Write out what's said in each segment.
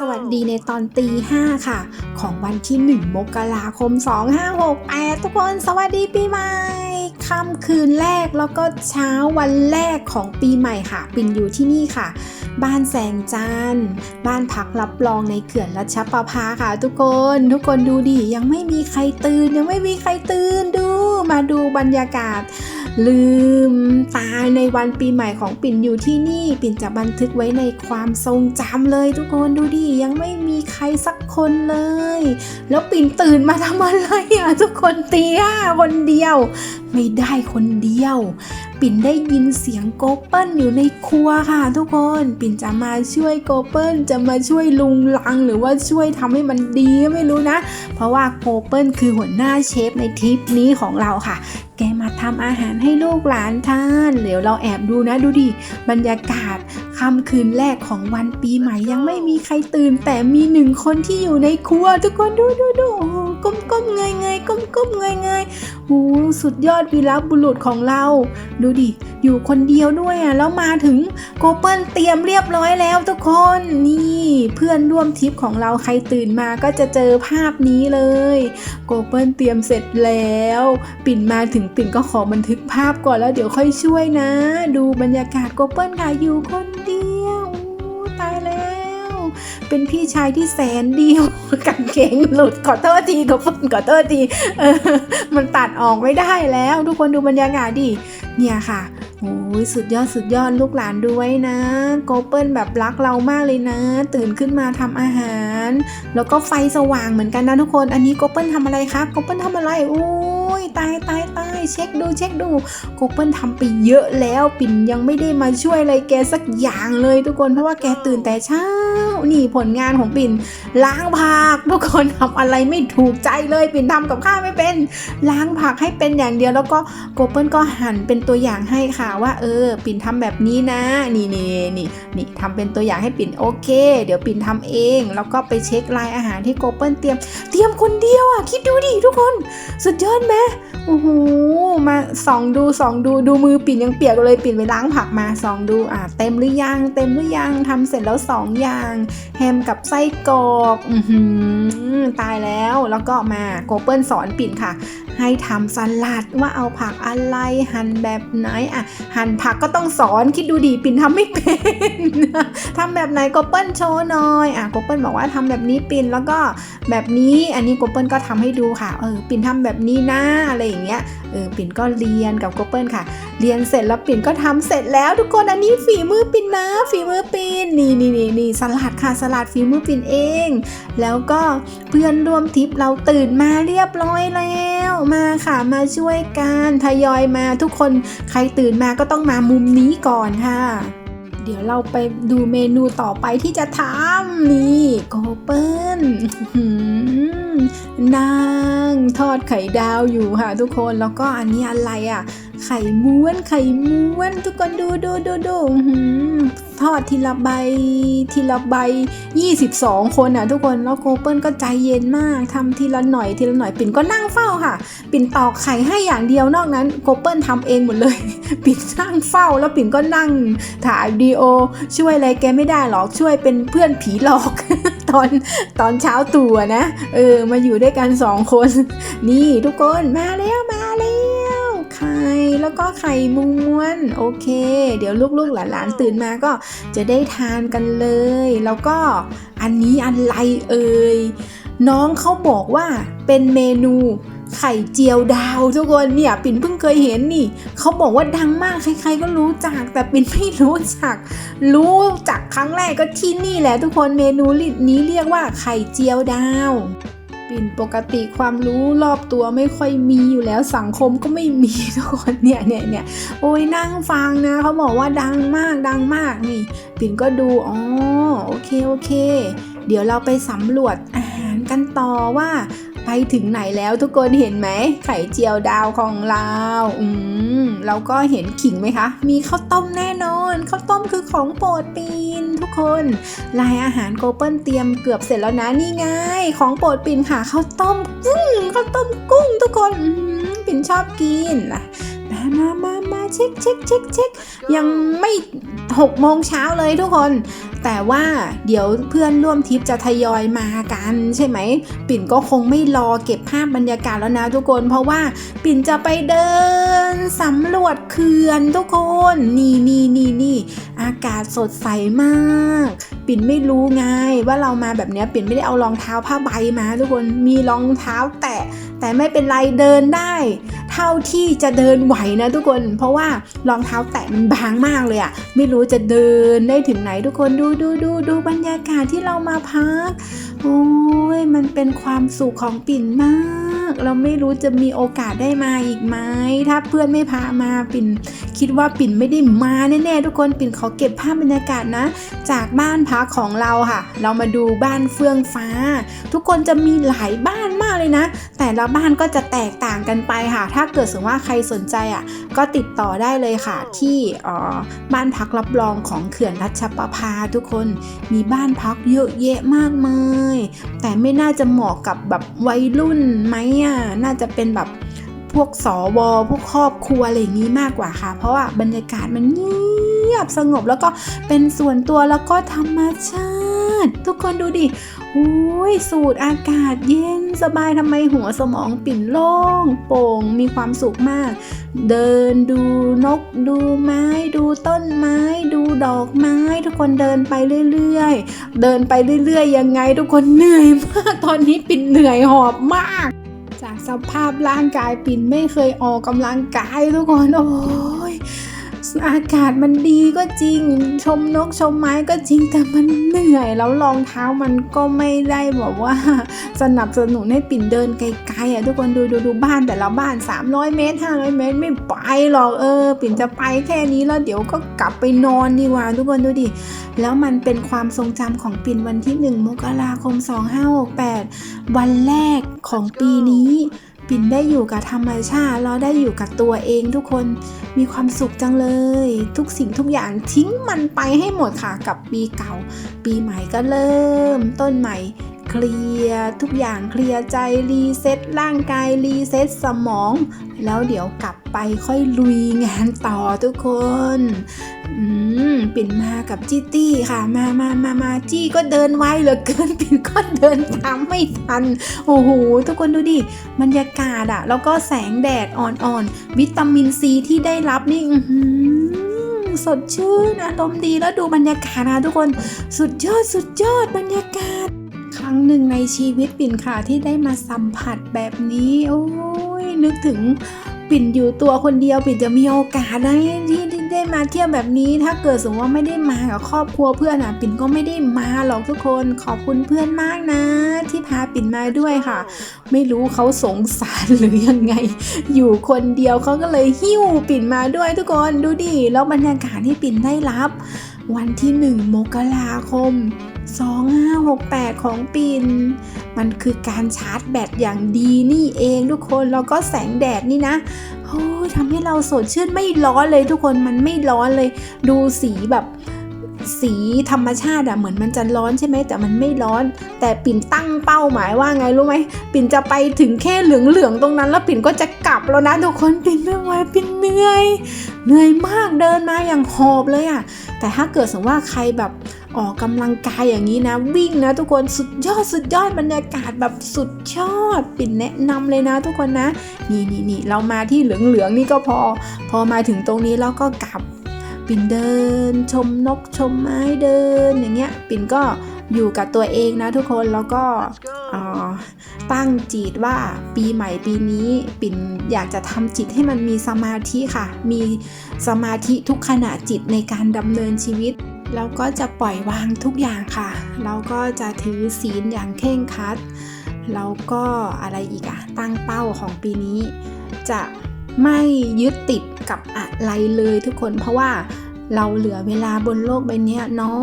สวัสดีในตอนตีห้าค่ะ ของวันที่ 1 มกราคม 2568 ทุกคนสวัสดีปีใหม่ค่ำคืนแรกแล้วก็เช้าวันแรกของปีใหม่ค่ะ ปิ่นอยู่ที่นี่ค่ะ บ้านแสงจันทร์บ้านพักรับรองในเขื่อนรัชประภาค่ะ ทุกคนทุกคนดูดิยังไม่มีใครตื่นยังไม่มีใครตื่นดูมาดูบรรยากาศ ลืมตาในวันปีใหม่ของปิ่นอยู่ที่นี่ ปิ่นจะบันทึกไว้ในความทรงจำเลยทุกคนดูดิยังไม่มีใครสักคนเลย แล้วปิ่นตื่นมาทำอะไรอะทุกคนเตี้ยคนเดียว ไม่ได้คนเดียวปิ่นได้ยินเสียงโกเปิลอยู่ในครัวค่ะ ทุกคน ปิ่นจะมาช่วยโกเปิลจะมาช่วยลุงลัง หรือว่าช่วยทำให้มันดีก็ไม่รู้นะ เพราะว่าโกเปิลคือหัวหน้าเชฟในทริปนี้ของเราค่ะ แกมาทำอาหารให้ลูกหลานทาน เดี๋ยวเราแอบดูนะดูดิบรรยากาศค่ำคืนแรกของวันปีใหม่ยังไม่มีใครตื่น แต่มีหนึ่งคนที่อยู่ในครัว ทุกคนดูดูดูโอ้ ก้มก้มเงยเงยก้มก้มเงยเงยโอ้โหสุดยอดวีรบุรุษของเรา ดูดิ อยู่คนเดียวด้วยอะ แล้วมาถึงโกเปิลเตรียมเรียบร้อยแล้วทุกคน นี่เพื่อนร่วมทริปของเราใครตื่นมาก็จะเจอภาพนี้เลย โกเปิลเตรียมเสร็จแล้ว ปิ่นมาถึงปิ่นก็ขอบันทึกภาพก่อนแล้วเดี๋ยวค่อยช่วยนะ ดูบรรยากาศโกเปิลค่ะอยู่คนเดียว เป็นพี่ชายที่แสนดีกางเกงหลุดขอโทษทีโกเปิลขอโทษทีเออมันตัดออกไม่ได้แล้ว ทุกคนดูบรรยากาศดิเนี่ยค่ะโอ้ยสุดยอดสุดยอดลูกหลานดูไว้นะโกเปิลแบบรักเรามากเลยนะ ตื่นขึ้นมาทำอาหาร แล้วก็ไฟสว่างเหมือนกันนะทุกคน อันนี้โกเปิลทำอะไรคะโกเปิลทำอะไรโอ้ยตายตายตายเช็คดูเช็คดูโกเปิลทำไปเยอะแล้วปิ่นยังไม่ได้มาช่วยอะไรแกสักอย่างเลยทุกคนเพราะว่าแกตื่นแต่เช้า นี่ผลงานของปิ่นล้างผักทุกคนทำอะไรไม่ถูกใจเลยปิ่นทำกับข้าวไม่เป็น ล้างผักให้เป็นอย่างเดียวแล้วก็โกเปิลก็หั่นเป็นตัวอย่างให้ค่ะว่า เออ ปิ่นทำแบบนี้นะ นี่นี่นี่นี่ทำเป็นตัวอย่างให้ปิ่นโอเค เดี๋ยวปิ่นทำเอง แล้วก็ไปเช็ครายอาหารที่โกเปิลเตรียม เตรียมคนเดียวอะคิดดูดิทุกคน สุดยอดไหมโอ้โหมาส่องดูส่องดูดูมือปิ่นยังเปียกเลยปิ่นไปล้างผักมาส่องดูอะเต็มหรือยังเต็มหรือยังทำเสร็จแล้วสองอย่าง แฮมกับไส้กรอกอือหือตายแล้วแล้วก็มาโกเปิลสอนปิ่นค่ะ ให้ทำสลัดว่าเอาผักอะไรหั่นแบบไหนอะหั่นผักก็ต้องสอนคิดดูดิปิ่นทำไม่เป็นทำแบบไหนโกเปิลโชว์หน่อยอะโกเปิลบอกว่าทำแบบนี้ปิ่นแล้วก็แบบนี้อันนี้โกเปิลก็ทำให้ดูค่ะเออปิ่นทำแบบนี้นะอะไรอย่างเงี้ยเออปิ่นก็เรียนกับโกเปิลค่ะ เรียนเสร็จแล้วปิ่นก็ทำเสร็จแล้วทุกคนอันนี้ฝีมือปิ่นนะ ฝีมือปิ่นนี่นี่นี่นี่สลัดค่ะสลัดฝีมือปิ่นเอง แล้วก็เพื่อนร่วมทริปเราตื่นมาเรียบร้อยแล้วมาค่ะมาช่วยกันทยอยมาทุกคนใครตื่นมาก็ต้องมามุมนี้ก่อนค่ะ เดี๋ยวเราไปดูเมนูต่อไปที่จะทำนี่โกเปิลอื้อหือ นางทอดไข่ดาวอยู่ค่ะทุกคนแล้วก็อันนี้อะไรอะ ไข่ม้วนไข่ม้วน ทุกคนดูดูดูดูหือทอดทีละใบทีละใบ 22 คนอะทุกคนแล้วโกเปิลก็ใจเย็นมากทำทีละหน่อยทีละหน่อยปิ่นก็นั่งเฝ้าค่ะ ปิ่นตอกไข่ให้อย่างเดียวนอกนั้นโกเปิลทำเองหมดเลย ปิ่นนั่งเฝ้าแล้วปิ่นก็นั่งถ่ายวิดีโอ ช่วยอะไรแกไม่ได้หรอกช่วยเป็นเพื่อนผีหลอก ตอนตอนเช้าตู่นะ เออ มาอยู่ด้วยกันสองคน นี่ทุกคนมาแล้วมาแล้วไข่แล้วก็ไข่ม้วน โอเค เดี๋ยวลูกๆหลานๆตื่นมาก็จะได้ทานกันเลย แล้วก็อันนี้อะไรเอ่ยน้องเขาบอกว่าเป็นเมนู ไข่เจียวดาวทุกคนเนี่ยปิ่นเพิ่งเคยเห็นนี่เขาบอกว่าดังมากใครๆก็รู้จัก แต่ปิ่นไม่รู้จัก รู้จักครั้งแรกก็ที่นี่แหละทุกคนเมนูนี้เรียกว่าไข่เจียวดาว ปิ่นปกติความรู้รอบตัวไม่ค่อยมีอยู่แล้วสังคมก็ไม่มีทุกคนเนี่ยเนี่ยเนี่ยโอ้ยนั่งฟังนะเขาบอกว่าดังมากดังมากนี่ ปิ่นก็ดูอ๋อโอเคโอเค เดี๋ยวเราไปสำรวจอาหารกันต่อว่า ไปถึงไหนแล้วทุกคนเห็นไหม ไข่เจียวดาวของเราอืมเราก็เห็นขิงไหมคะ มีข้าวต้มแน่นอนข้าวต้มคือของโปรดปีนทุกคนลายอาหารโกเปิลเตรียมเกือบเสร็จแล้วนะนี่ไงของโปรดปิ่นค่ะข้าวต้มกุ้งข้าวต้มกุ้ง ทุกคนอื้อหือปิ่นชอบกินนะมามามามาเช็คเช็คเช็คเช็คยังไม่ หกโมงเช้าเลยทุกคน แต่ว่าเดี๋ยวเพื่อนร่วมทริปจะทยอยมากันใช่ไหม ปิ่นก็คงไม่รอเก็บภาพบรรยากาศแล้วนะทุกคน เพราะว่าปิ่นจะไปเดินสำรวจเขื่อนทุกคน นี่นี่นี่นี่อากาศสดใสมาก ปิ่นไม่รู้ไงว่าเรามาแบบนี้ปิ่นไม่ได้เอารองเท้าผ้าใบมา ทุกคนมีรองเท้าแตะแต่ไม่เป็นไรเดินได้ ท่าที่จะเดินไหวนะทุกคน เพราะว่ารองเท้าแตะมันบางมากเลยอะไม่รู้จะเดินได้ถึงไหนทุกคนดูดูดูดูบรรยากาศที่เรามาพัก โอ้ยมันเป็นความสุขของปิ่นมาก เราไม่รู้จะมีโอกาสได้มาอีกไหมถ้าเพื่อนไม่พามาปิ่น คิดว่าปิ่นไม่ได้มาแน่ๆทุกคนปิ่นขอเก็บภาพบรรยากาศนะ จากบ้านพักของเราค่ะ เรามาดูบ้านเฟื่องฟ้า ทุกคนจะมีหลายบ้านมากเลยนะ แต่ละบ้านก็จะแตกต่างกันไปค่ะ ถ้าเกิดสมมติว่าใครสนใจอะก็ติดต่อได้เลยค่ะ ที่ออบ้านพักรับรองของเขื่อนรัชประภาทุกคนมีบ้านพักเยอะแยะมากมายแต่ไม่น่าจะเหมาะกับแบบวัยรุ่นไหมอะน่าจะเป็นแบบพวกสวพวกครอบครัวอะไรอย่างนี้มากกว่าค่ะ เพราะว่าบรรยากาศมันเงียบสงบแล้วก็เป็นส่วนตัวแล้วก็ธรรมชาติ ทุกคนดูดิโอ้ยสูดอากาศเย็นสบายทำไมหัวสมองปิ่นโล่งโป่งมีความสุขมาก เดินดูนกดูไม้ ดูต้นไม้ ดูดอกไม้ ทุกคนเดินไปเรื่อยๆ เดินไปเรื่อยๆ ยังไงทุกคนเหนื่อยมาก ตอนนี้ปิ่นเหนื่อยหอบมาก จากสภาพร่างกายปิ่นไม่เคยออกกำลังกายทุกคนโอ้ย อากาศมันดีก็จริง ชมนกชมไม้ก็จริงแต่มันเหนื่อยแล้วรองเท้ามันก็ไม่ได้บอกว่า สนับสนุนให้ปิ่นเดินไกลๆอะทุกคนดูดูดูบ้านแต่ละบ้าน 300 เมตร 500 เมตร ไม่ไปหรอกเออ ปิ่นจะไปแค่นี้แล้วเดี๋ยวก็กลับไปนอนดีกว่าทุกคนดูดิแล้วมันเป็นความทรงจำของปิ่นวันที่ 1 มกราคม 2568 วันแรกของปีนี้ ปิ่นได้อยู่กับธรรมชาติแล้วได้อยู่กับตัวเองทุกคนมีความสุขจังเลย ทุกสิ่งทุกอย่างทิ้งมันไปให้หมดค่ะกับปีเก่า ปีใหม่ก็เริ่ม ต้นใหม่เคลียร์ทุกอย่างเคลียร์ใจรีเซ็ตร่างกายรีเซ็ตสมอง แล้วเดี๋ยวกลับไปค่อยลุยงานต่อทุกคน อืมปิ่นมากับจี้ตี้ค่ะ มามามามาจี้ก็เดินไวเหลือเกิน ปิ่นก็เดินตามไม่ทัน โอ้โห ทุกคนดูดิ บรรยากาศอะแล้วก็แสงแดดอ่อนๆ วิตามินซีที่ได้รับนี่อือหือสดชื่นอารมณ์ดีแล้วดูบรรยากาศนะทุกคน สุดยอดสุดยอดบรรยากาศ ครั้งหนึ่งในชีวิตปิ่นค่ะที่ได้มาสัมผัสแบบนี้ โอ้ยนึกถึงปิ่นอยู่ตัวคนเดียวปิ่นจะมีโอกาสได้ที่ ได้มาเที่ยวแบบนี้ ถ้าเกิดสมมติว่าไม่ได้มากับครอบครัวเพื่อนอะปิ่นก็ไม่ได้มาหรอกทุกคน ขอบคุณเพื่อนมากนะ ที่พาปิ่นมาด้วยค่ะ ไม่รู้เขาสงสารหรือยังไง อยู่คนเดียวเขาก็เลยหิ้วปิ่นมาด้วยทุกคนดูดิแล้วบรรยากาศที่ปิ่นได้รับ วันที่หนึ่งมกราคม 2568 ของปิน มันคือการชาร์จแบตอย่างดีนี่เองทุกคน แล้วก็แสงแดดนี่นะโอ้ยทำให้เราสดชื่นไม่ร้อนเลยทุกคน มันไม่ร้อนเลย ดูสีแบบสีธรรมชาติอะเหมือนมันจะร้อนใช่ไหมแต่มันไม่ร้อน แต่ปิ่นตั้งเป้าหมายว่าไงรู้ไหมปิ่นจะไปถึงแค่เหลืองๆตรงนั้น แล้วปิ่นก็จะกลับแล้วนะทุกคนปิ่นไม่ไหวปิ่นเหนื่อยเหนื่อยมากเดินมาอย่างหอบเลยอะแต่ถ้าเกิดสมมติว่าใครแบบ ออกกำลังกายอย่างนี้นะ วิ่งนะทุกคนสุดยอดสุดยอดบรรยากาศแบบสุดยอดปิ่นแนะนำเลยนะทุกคนนะ นี่นี่นี่เรามาที่เหลืองๆนี่ก็พอ พอมาถึงตรงนี้แล้วก็กลับปิ่นเดิน ชมนกชมไม้เดินอย่างเงี้ย ปิ่นก็อยู่กับตัวเองนะทุกคนแล้วก็ตั้งจิตว่าปีใหม่ปีนี้ปิ่นอยากจะทำจิตให้มันมีสมาธิค่ะ มีสมาธิทุกขณะจิตในการดำเนินชีวิต แล้วก็จะปล่อยวางทุกอย่างค่ะ เราก็จะถือศีลอย่างเคร่งครัด แล้วก็อะไรอีกอะตั้งเป้าของปีนี้ จะไม่ยึดติดกับอะไรเลยทุกคน เพราะว่าเราเหลือเวลาบนโลกใบนี้น้อ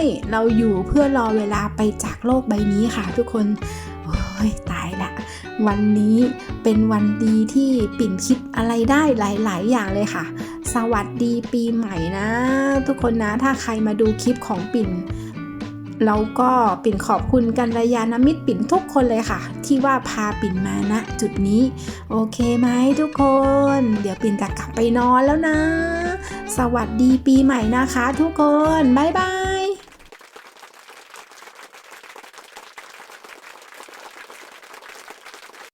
ย เราอยู่เพื่อรอเวลาไปจากโลกใบนี้ค่ะ ทุกคน โอ้ยตายละ วันนี้เป็นวันดีที่ปิ่นคิดอะไรได้หลาย ๆ อย่างเลยค่ะ สวัสดีปีใหม่นะ ทุกคนนะถ้าใครมาดูคลิปของปิ่นแล้วก็ปิ่นขอบคุณกันระยาณมิตรปิ่นทุกคนเลยค่ะ ที่ว่าพาปิ่นมาณจุดนี้ โอเคไหมทุกคน เดี๋ยวปิ่นจะกลับไปนอนแล้วนะ สวัสดีปีใหม่นะคะ ทุกคน บ๊ายบาย